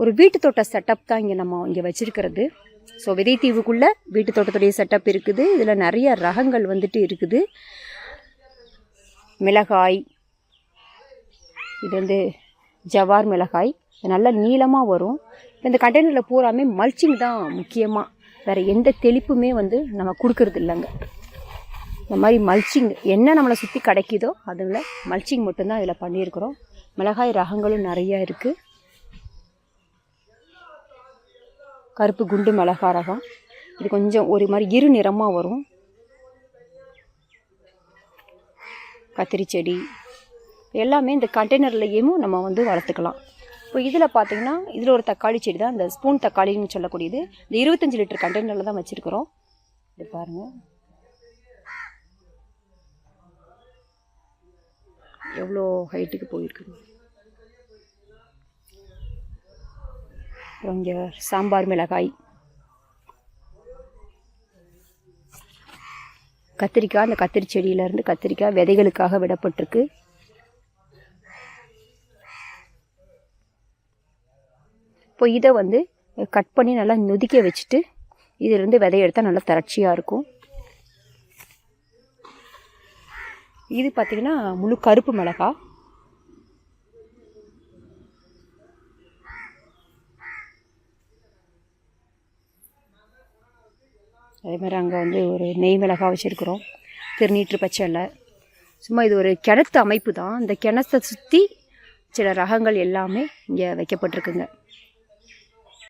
ஒரு வீட்டு தோட்ட செட்டப் தான் இங்கே நம்ம இங்கே வச்சுருக்கிறது. ஸோ விதைத்தீவுக்குள்ளே வீட்டு தோட்டத்துடைய செட்டப் இருக்குது. இதில் நிறைய ரகங்கள் வந்துட்டு இருக்குது. மிளகாய் இது வந்து ஜவார் மிளகாய். இது நல்லா நீளமாக வரும். இந்த கண்டெய்னரில் பூராமே மல்ச்சிங் தான் முக்கியமாக வேறு எந்த தெளிப்புமே வந்து நம்ம கொடுக்கறது இல்லைங்க. இந்த மாதிரி மல்ச்சிங் என்ன நம்மளை சுற்றி கிடைக்குதோ அதில் மல்ச்சிங் மட்டும்தான் இதில் பண்ணியிருக்கிறோம். மிளகாய் ரகங்களும் நிறையா இருக்குது கருப்பு குண்டு மிளகாய் ரகம் இது கொஞ்சம் ஒரு மாதிரி இரு நிறமாக வரும். கத்திரி செடி. எல்லாமே இந்த கண்டெய்னர்லேயும் நம்ம வந்து வளர்த்துக்கலாம். இப்போ இதில் பார்த்தீங்கன்னா இதில் ஒரு தக்காளி செடி தான் இந்த ஸ்பூன் தக்காளின்னு சொல்லக்கூடியது. இந்த இருபத்தஞ்சி லிட்டர் கண்டெய்னரில் தான் வச்சுருக்குறோம். இது பாருங்கள் எவ்வளோ ஹைட்டுக்கு போயிருக்குங்க அப்புறம் இங்கே சாம்பார் மிளகாய். கத்திரிக்காய் அந்த கத்திரி செடியிலேருந்து கத்திரிக்காய் விதைகளுக்காக விடப்பட்டிருக்கு. இப்போ இதை வந்து கட் பண்ணி நல்லா நொதிக்க வச்சுட்டு இதிலிருந்து விதை எடுத்தால் நல்லா தரட்சியாக இருக்கும். இது பார்த்திங்கன்னா முழு கருப்பு மிளகாய். அதே மாதிரி அங்கே வந்து ஒரு நெய் மிளகாய் வச்சுருக்குறோம். திருநீற்று பச்சை சும்மா இது ஒரு கிணத்து அமைப்பு தான். இந்த கிணத்தை சுற்றி சில ரகங்கள் எல்லாமே இங்கே வைக்கப்பட்டிருக்குங்க.